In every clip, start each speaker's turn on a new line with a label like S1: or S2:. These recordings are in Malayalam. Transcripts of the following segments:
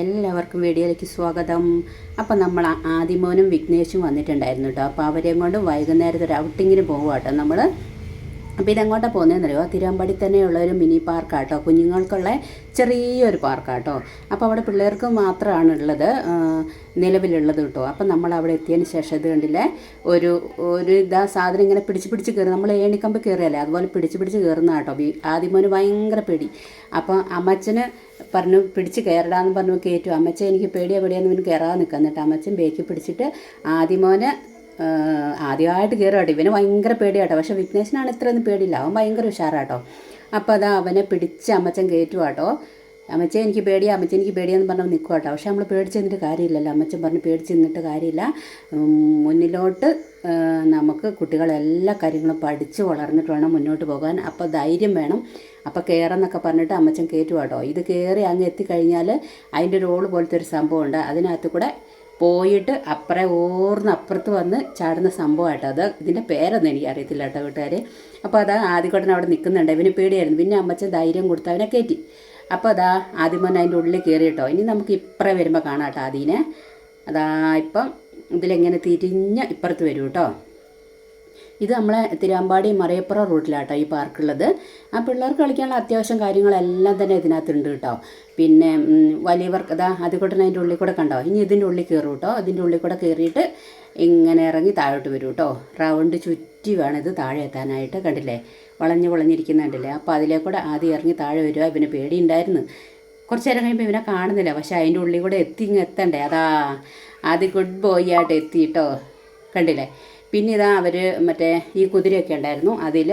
S1: എല്ലാവർക്കും വീഡിയോയിലേക്ക് സ്വാഗതം. അപ്പം നമ്മൾ ആദിമോനും വിഘ്നേഷും വന്നിട്ടുണ്ടായിരുന്നു കേട്ടോ. അപ്പോൾ അവരെയും കൊണ്ട് വൈകുന്നേരത്തെ ഒരു ഔട്ടിങ്ങിന് പോകുക കേട്ടോ നമ്മൾ അപ്പോൾ ഇതെങ്ങോട്ടാണ് പോകുന്നതെന്നറിയോ തിരുവമ്പാടി തന്നെയുള്ള ഒരു മിനി പാർക്കാട്ടോ കുഞ്ഞുങ്ങൾക്കുള്ള ചെറിയൊരു പാർക്കാട്ടോ അപ്പോൾ അവിടെ പിള്ളേർക്ക് മാത്രമാണ് ഉള്ളത് നിലവിലുള്ളത് കേട്ടോ. അപ്പം നമ്മൾ അവിടെ എത്തിയതിന് ശേഷം ഇത് കണ്ടില്ലേ? ഒരു ഒരു ഇതാ സാധനം ഇങ്ങനെ പിടിച്ച് പിടിച്ച് കയറി നമ്മൾ ഏണിക്കമ്പ് കയറിയല്ലേ അതുപോലെ പിടിച്ച് പിടിച്ച് കയറുന്ന കേട്ടോ. ആദ്യമോന് ഭയങ്കര പേടി. അപ്പം അമ്മച്ചന് പറഞ്ഞു പിടിച്ച് കയറടാന്ന് പറഞ്ഞു കയറ്റു അമ്മച്ച എനിക്ക് പേടിയാ പേടിയാന്ന് ഇവന് കയറാതെ നിൽക്കുക എന്നിട്ട് അമ്മച്ചൻ ബേക്ക് പിടിച്ചിട്ട് ആദ്യമോനെ ആദ്യമായിട്ട് കയറുകട്ടോ ഇവന് ഭയങ്കര പേടിയാട്ടോ. പക്ഷെ വിഘ്നേശനാണ് ഇത്രയൊന്നും പേടിയില്ല. അവൻ ഭയങ്കര ഉഷാറാട്ടോ. അപ്പോൾ അതാ അവനെ പിടിച്ച് അമ്മച്ചൻ കയറ്റുവാട്ടോ അമ്മച്ചേ എനിക്ക് പേടിയാ. അമ്മച്ചേ എനിക്ക് പേടിയാന്ന് പറഞ്ഞാൽ നിൽക്കും കേട്ടോ പക്ഷെ നമ്മൾ പേടിച്ച് നിന്നിട്ട് കാര്യമില്ലല്ലോ. അമ്മച്ചൻ പറഞ്ഞ് പേടിച്ച് നിന്നിട്ട് കാര്യമില്ല മുന്നിലോട്ട് നമുക്ക് കുട്ടികളെല്ലാ കാര്യങ്ങളും പഠിച്ച് വളർന്നിട്ട് വേണം മുന്നോട്ട് പോകാൻ. അപ്പോൾ ധൈര്യം വേണം. അപ്പോൾ കയറെന്നൊക്കെ പറഞ്ഞിട്ട് അമ്മച്ചൻ കയറ്റും കേട്ടോ ഇത് കയറി അങ്ങ് എത്തിക്കഴിഞ്ഞാൽ അതിന്റെ ഒരു ഓൾ പോലത്തെ ഒരു സംഭവമുണ്ട്. അതിനകത്ത് കൂടെ പോയിട്ട് അപ്പുറേ ഓർന്ന് അപ്പുറത്ത് വന്ന് ചാടുന്ന സംഭവമായിട്ടോ അത്. ഇതിന്റെ പേരൊന്നും എനിക്ക് അറിയത്തില്ല കേട്ടോ വീട്ടുകാർ അപ്പോൾ അത് ആദ്യക്കോട്ടൻ അവിടെ നിൽക്കുന്നുണ്ട് ഇവന് പേടിയായിരുന്നു. പിന്നെ അമ്മച്ചൻ ധൈര്യം കൊടുത്ത് അവനെ കയറ്റി അപ്പോൾ അതാ ആദ്യം തന്നെ അതിന്റെ ഉള്ളിൽ കയറി കേട്ടോ. ഇനി നമുക്ക് ഇപ്പറേ വരുമ്പോൾ കാണാം കേട്ടോ അതിനെ അതാ ഇപ്പം ഇതിലെങ്ങനെ തിരിഞ്ഞ് ഇപ്പുറത്ത് വരും കേട്ടോ. ഇത് നമ്മളെ തിരുവമ്പാടി മറയപ്പുറ റൂട്ടിലാട്ടോ ഈ പാർക്കുള്ളത്. ആ പിള്ളേർക്ക് കളിക്കാനുള്ള അത്യാവശ്യം കാര്യങ്ങളെല്ലാം തന്നെ ഇതിനകത്തുണ്ട് കേട്ടോ. പിന്നെ വലിയവർക്ക് അതാ അതുകൊണ്ട് അതിന്റെ ഉള്ളിൽ കൂടെ കണ്ടോ? ഇനി ഇതിന്റെ ഉള്ളിൽ കയറും കേട്ടോ. ഇതിന്റെ ഉള്ളിൽ കൂടെ കയറിയിട്ട് ഇങ്ങനെ ഇറങ്ങി താഴോട്ട് വരും കേട്ടോ. റൗണ്ട് ചുറ്റി വേണം ഇത് താഴെ എത്താനായിട്ട് കണ്ടില്ലേ? വളഞ്ഞ് വളഞ്ഞിരിക്കുന്ന കണ്ടില്ലേ? അപ്പോൾ അതിലേക്കൂടെ ആദ്യം ഇറങ്ങി താഴെ വരിക ഇവന് പേടിയുണ്ടായിരുന്നു. കുറച്ച് നേരം കഴിയുമ്പോൾ ഇവനെ കാണുന്നില്ല. പക്ഷേ അതിന്റെ ഉള്ളിൽ കൂടെ എത്തി ഇങ്ങ് എത്തണ്ടേ? അതാ ആദ്യം ഗുഡ് ബോയ് ആയിട്ട് എത്തിയിട്ടോ കണ്ടില്ലേ? പിന്നെ ഇതാ അവർ മറ്റേ ഈ കുതിരയൊക്കെ ഉണ്ടായിരുന്നു. അതിൽ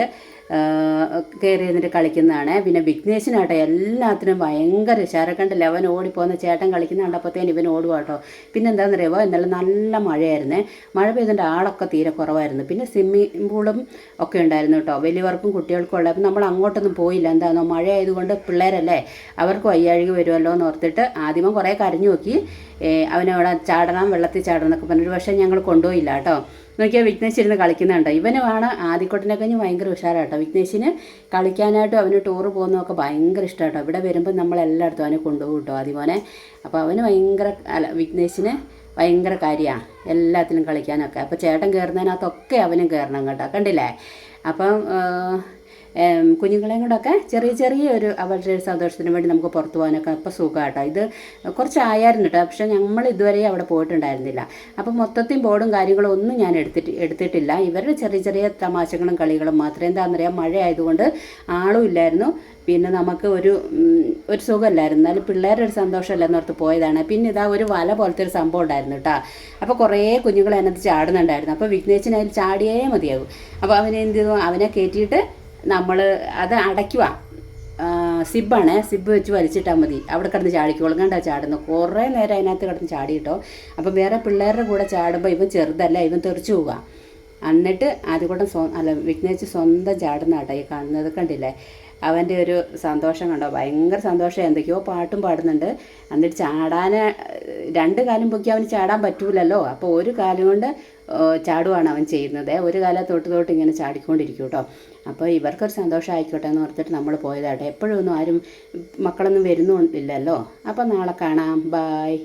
S1: കയറി നിന്നിട്ട് കളിക്കുന്നതാണ്. പിന്നെ വിഘ്നേശനാട്ടോ എല്ലാത്തിനും ഭയങ്കര ശരക്കണ്ടല്ല കണ്ടില്ല അവൻ ഓടിപ്പോകുന്ന ചേട്ടൻ കളിക്കുന്ന കണ്ടപ്പോഴത്തേന് ഇവൻ ഓടുക കേട്ടോ പിന്നെ എന്താണെന്നറിയാമോ ഇന്നലെ നല്ല മഴയായിരുന്നു. മഴ പെയ്തിന്റെ ആളൊക്കെ തീരെ കുറവായിരുന്നു. പിന്നെ സ്വിമ്മിംഗ് പൂളും ഒക്കെ ഉണ്ടായിരുന്നു കേട്ടോ. വലിയവർക്കും കുട്ടികൾക്കും ഉള്ള. അപ്പം നമ്മൾ അങ്ങോട്ടൊന്നും പോയില്ല. എന്താണോ മഴ ആയതുകൊണ്ട് പിള്ളേരല്ലേ അവർക്ക് വയ്യാഴിക വരുമല്ലോ എന്ന് ഓർത്തിട്ട് ആദ്യമേ കുറേ കരഞ്ഞു നോക്കി. അവനവിടെ ചാടണം വെള്ളത്തിൽ ചാടണം എന്നൊക്കെ പറഞ്ഞിട്ട് പക്ഷേ ഞങ്ങൾ കൊണ്ടുപോയില്ല കേട്ടോ. നോക്കിയാൽ വിഘ്നേശ് ഇരുന്ന് കളിക്കുന്നുണ്ട് ഇവനുമാണ് ആദ്യക്കൊട്ടിനെ കഴിഞ്ഞ് ഭയങ്കര ഉഷാറാട്ടോ. വിഘ്നേശിന് കളിക്കാനായിട്ടും അവന് ടൂറ് പോകുന്നതൊക്കെ ഭയങ്കര ഇഷ്ടമാട്ടോ ഇവിടെ വരുമ്പോൾ നമ്മൾ എല്ലായിടത്തും അവനെ കൊണ്ടുപോകും കേട്ടോ ആദ്യമോനെ അപ്പോൾ അവന് ഭയങ്കര അല്ല വിഘ്നേശിന് ഭയങ്കര കാര്യമാണ് എല്ലാത്തിലും കളിക്കാനൊക്കെ. അപ്പോൾ ചേട്ടൻ കയറുന്നതിനകത്തൊക്കെ അവനും കയറണം കേട്ടോ. കണ്ടില്ലേ? അപ്പം കുഞ്ഞുങ്ങളെയും കൂടെയൊക്കെ ചെറിയ ചെറിയ ഒരു അവരുടെ ഒരു സന്തോഷത്തിന് വേണ്ടി നമുക്ക് പുറത്തു പോകാനൊക്കെ അപ്പോൾ സുഖമാട്ടോ ഇത് കുറച്ചായിരുന്നു കേട്ടോ പക്ഷേ നമ്മൾ ഇതുവരെ അവിടെ പോയിട്ടുണ്ടായിരുന്നില്ല. അപ്പോൾ മൊത്തത്തിൽ ബോർഡും കാര്യങ്ങളും ഒന്നും ഞാൻ എടുത്തിട്ട് എടുത്തിട്ടില്ല. ഇവരുടെ ചെറിയ ചെറിയ തമാശകളും കളികളും മാത്രമേ എന്താണെന്നറിയാം മഴ ആയതുകൊണ്ട് ആളും ഇല്ലായിരുന്നു. പിന്നെ നമുക്ക് ഒരു ഒരു സുഖമല്ലായിരുന്നു എന്നാലും പിള്ളേരുടെ ഒരു സന്തോഷമല്ല എന്നോർത്ത് പോയതാണ്. പിന്നെ ഇതാ ഒരു വല പോലത്തെ ഒരു സംഭവം ഉണ്ടായിരുന്നു കേട്ടോ. അപ്പോൾ കുറേ കുഞ്ഞുങ്ങൾ അതിനകത്ത് ചാടുന്നുണ്ടായിരുന്നു. അപ്പോൾ വിഘ്നേശിന് അതിൽ ചാടിയേ മതിയാകും. അപ്പോൾ അവനെ എന്ത് ചെയ്തു? അവനെ കയറ്റിയിട്ട് നമ്മൾ അത് അടയ്ക്കുക സിബാണ്. സിബ് വെച്ച് വലിച്ചിട്ടാൽ മതി. അവിടെ കിടന്ന് ചാടിക്കോളും. കണ്ടാ ചാടുന്നു കുറേ നേരം അതിനകത്ത് കിടന്ന് ചാടി കേട്ടോ അപ്പം വേറെ പിള്ളേരുടെ കൂടെ ചാടുമ്പോൾ ഇവൻ ചെറുതല്ല ഇവൻ തെറിച്ചു പോവുക എന്നിട്ട് ആദ്യകൂട്ടം സ്വ അല്ല വിഘ്നേച്ച് സ്വന്തം ചാടുന്ന കേട്ടോ ഈ കാണുന്നത്. കണ്ടില്ലേ? അവന്റെ ഒരു സന്തോഷം കണ്ടോ? ഭയങ്കര സന്തോഷം. എന്തൊക്കെയോ പാട്ടും പാടുന്നുണ്ട്. എന്നിട്ട് ചാടാൻ രണ്ട് കാലും പൊക്കി അവന് ചാടാൻ പറ്റൂലല്ലോ. അപ്പോൾ ഒരു കാലം കൊണ്ട് ചാടുവാണ് അവൻ ചെയ്യുന്നത്. ഒരു കാലം തൊട്ട് തൊട്ട് ഇങ്ങനെ ചാടിക്കൊണ്ടിരിക്കും കേട്ടോ. അപ്പോൾ ഇവർക്കൊരു സന്തോഷം ആയിക്കോട്ടെ എന്ന് ഓർത്തിട്ട് നമ്മൾ പോയതാട്ടെ എപ്പോഴും ഒന്നും ആരും മക്കളൊന്നും വരുന്നില്ലല്ലോ അപ്പോൾ നാളെ കാണാം. ബായ്